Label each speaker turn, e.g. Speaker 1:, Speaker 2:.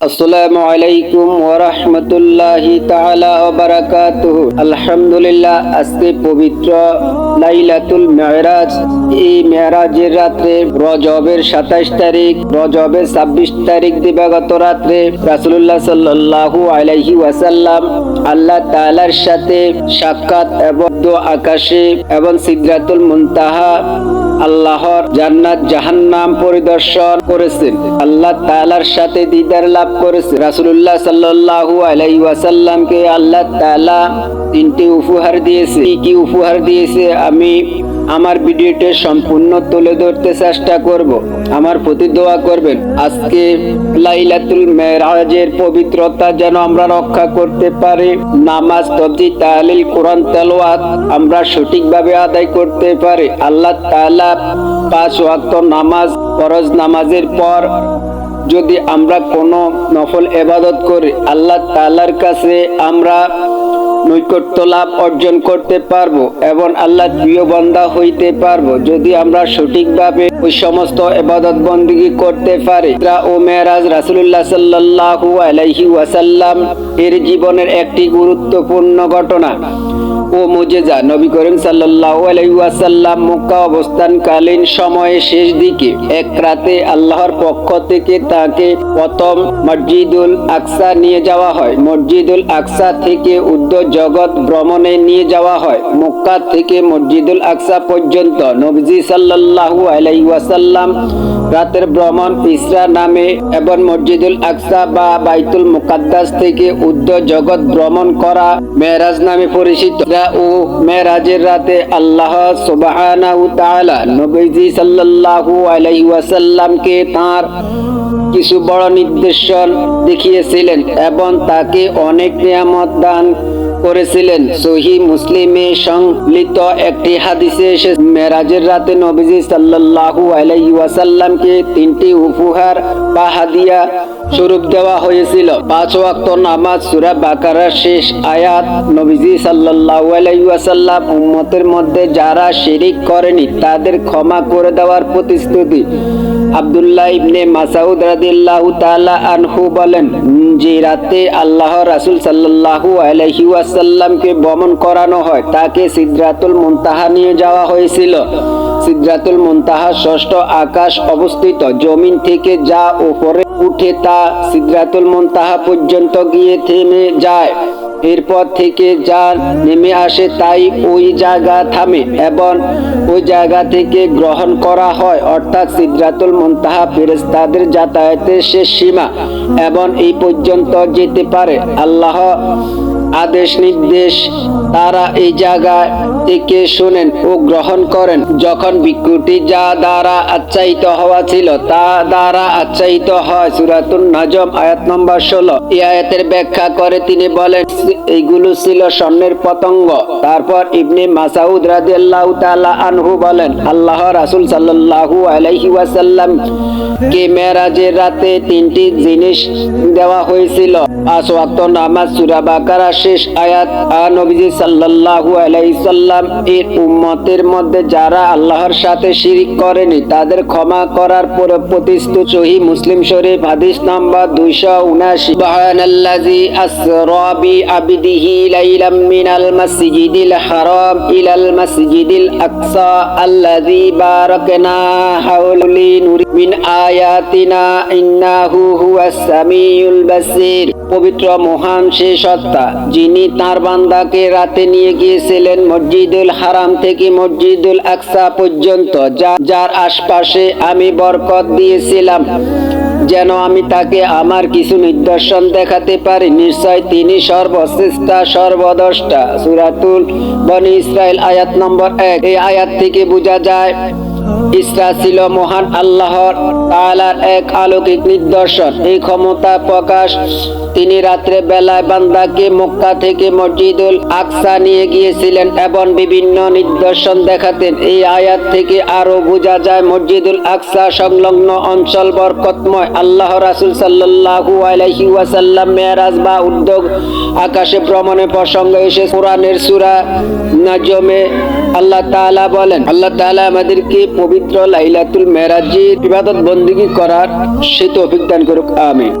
Speaker 1: আসসালামু আলাইকুম পবিত্র লাইলাতুল মেরাজ। এই রাত্রে রজবের 27 তারিখ 26 তারিখ দিবাগত রাত্রে আলাইহি ওয়াসাল্লাম আল্লাহ সাথে সাক্ষাৎ এবং আকাশে এবং সিদরাতুল মুনতাহা আল্লাহর জান্নাত জাহান্নাম পরিদর্শন করেছেন আল্লাহ তাআলার সাথে দিদার লাভ করেছে। রাসূলুল্লাহ সাল্লাল্লাহু আলাইহি ওয়াসাল্লামকে আল্লাহ তালা তিনটি উপহার দিয়েছে। কি কি উপহার দিয়েছে আমি আমার ভিডিওতে সম্পূর্ণ তুলে ধরতে চেষ্টা করব। আমার প্রতি দোয়া করবেন। আজকে লাইলাতুল মেরাজের পবিত্রতা যেন আমরা রক্ষা করতে পারি। নামাজ তবজি তাহলিল, কোরআন, তেলাওয়াত আমরা সঠিকভাবে আদায় করতে পারি। আল্লাহ তাআলা পাঁচ ওয়াক্ত নামাজ, ফরজ নামাজের পর যদি আমরা কোনো নফল এবাদত করি, আল্লাহ তাআলার কাছে আমরা নৈকট্য লাভ অর্জন করতে পারব এবং আল্লাহ প্রিয় বন্দা হইতে পারব। যদি আমরা সঠিকভাবে ওই সমস্ত এবাদত বন্দিগি করতে পারি ও মেরাজ রাসূলুল্লাহ সাল্লাল্লাহু আলাইহি ওয়াসাল্লাম এর জীবনের একটি গুরুত্বপূর্ণ ঘটনা। ও মুজেজা। নবী করিম সাল্লাল্লাহু আলাইহি ওয়াসাল্লাম মক্কা অবস্থানকালীন সময়ে শেষ দিকে এক রাতে আল্লাহর পক্ষ থেকে তাকে প্রথম মসজিদুল আকসা নিয়ে যাওয়া হয়। মসজিদুল আকসা থেকে উদ্দ জগৎ ভ্রমণে নিয়ে যাওয়া হয়। মক্কা থেকে মসজিদুল আকসা পর্যন্ত নবজি সাল্লাল্লাহু আলাইহি ওয়াসাল্লাম রাতের ভ্রমণ ইসরা নামে এবং মসজিদুল আকসা বা বাইতুল মুকাদ্দাস থেকে উদ্দ জগৎ ভ্রমণ করা মেরাজ নামে পরিচিত। ও মেরাজের রাতে আল্লাহ সুবহানাহু তাআলা নবীজি সাল্লাল্লাহু আলাইহি ওয়াসাল্লামকে তার কিছু বড় নির্দেশন দেখিয়েছিলেন এবং তাকে অনেক নিয়ামত দান করেছিলেন। সহি মুসলিমে সংলিত একটি হাদিসে এসে মেরাজের রাতে নবীজি সাল্লাল্লাহু আলাইহি ওয়াসাল্লামকে তিনটি উপহার বা হাদিয়া স্বরূপ দেওয়া হয়েছিল। পাঁচ ওয়াক্ত নামাজ সূরা বাকারার শেষ আয়াত নবীজি সাল্লাল্লাহু আলাইহি ওয়াসাল্লাম উম্মতের মধ্যে যারা শিরিক করেনি তাদের ক্ষমা করে দেওয়ার প্রতিশ্রুতি। আব্দুল্লাহ ইবনে মাসাউদ রাদিয়াল্লাহু তাআলা আনহু বলেন, যে রাতে আল্লাহ রাসূল সাল্লাল্লাহু আলাইহি ওয়াসাল্লামকে বমন করানো হয়, তাকে সিদরাতুল মুনতাহা নিয়ে যাওয়া হয়েছিল। সিদরাতুল মুনতাহা ষষ্ঠ আকাশ অবস্থিত। জমিন থেকে যা উপরে উঠে তা সিদরাতুল মুনতাহা পর্যন্ত গিয়ে থেমে যায়। এরপর থেকে যা নেমে আসে তাই ওই জায়গা থামে এবং ওই জায়গা থেকে গ্রহণ করা হয়। অর্থাৎ সিদ্রাতুল মুনতাহা ফেরেশতাদের যাতায়াতের শেষ সীমা এবং এই পর্যন্ত যেতে পারে। আল্লাহ আদেশ নির্দেশ তারা এই জায়গা থেকে শোনেন ও গ্রহণ করেন। যখন বিকৃতি যা দ্বারা আচ্ছায়িত হওয়া ছিল, তা দ্বারা আচ্ছায়িত হয়। সুরাতুন নাজম, আয়াত নম্বর ষোলো। এই আয়াতের ব্যাখ্যা করে তিনি বলেন, এইগুলো ছিল স্বর্ণের পতঙ্গ। তারপর ইবনে মাসাউদ রাদিয়াল্লাহু তাআলা আনহু বলেন, আল্লাহ রাসূল সাল্লাল্লাহু আলাইহি ওয়াসাল্লাম কে মেরাজের রাতে তিনটি জিনিস দেওয়া হয়েছিল। পাঁচ ওয়াক্ত নামাজ, সূরা বাকারা শেষ আয়াত নবীজি সাল্লাল্লাহু আলাইহি সাল্লাম এর উম্মতের মধ্যে যারা আল্লাহর সাথে শিরিক করেনি, তাদের ক্ষমা করার পরে প্রতিশ্রুত সহি মুসলিম শরীফ হাদিস নাম্বার 279 সুবহানাল্লাযী আসরা বি আবদিহি লাইলাম মিনাল মাসজিদিল হারাম ইলাল মাসজিদিল আকসা আল্লাযী বারাকনা হাওলি নুরি মিন আয়াতিনা ইন্নাহু হুয়াস সামিউল বাসীর। পবিত্র মহান সে সত্তা যিনি তার বান্দাকে রাতে নিয়ে গিয়েছিলেন মসজিদুল হারাম থেকে মসজিদুল আকসা পর্যন্ত যার আশপাশে আমি বরকত দিয়েছিলাম। যেন আমি তাকে আমার কিছু নিদর্শন দেখাতে পারি। নিশ্চয় তিনি সর্বশ্রেষ্ঠা সর্বদষ্টা সুরাতুল বনি ইসরায়েল আয়াত নম্বর এক। এই আয়াত থেকে বোঝা যায় ইসরা ছিল মহান আল্লাহর তাআলার এক আলৌকিক নিদর্শন। এই ক্ষমতা প্রকাশ তিনি রাত্রে বেলায় বান্দাকে মক্কা থেকে মসজিদুল আকসা নিয়ে গিয়েছিলেন এবং বিভিন্ন নিদর্শন দেখাতেন। এই আয়াত থেকে আরও বোঝা যায়, মসজিদুল আকসা সংলগ্ন অঞ্চল বরকতময়। আল্লাহ রাসূল সাল্লাল্লাহু আলাইহি ওয়াসাল্লাম মেরাজ বা উদ্যোগ আকাশে ভ্রমণের প্রসঙ্গে এসে কোরআনের সূরা নাজমে আল্লাহ তাআলা বলেন, আল্লাহ তাআলা আমাদেরকে পবিত্র লাইলাতুল মেরাজির ইবাদত বন্দিগি করার সে তৌফিক দান করুক আমিন।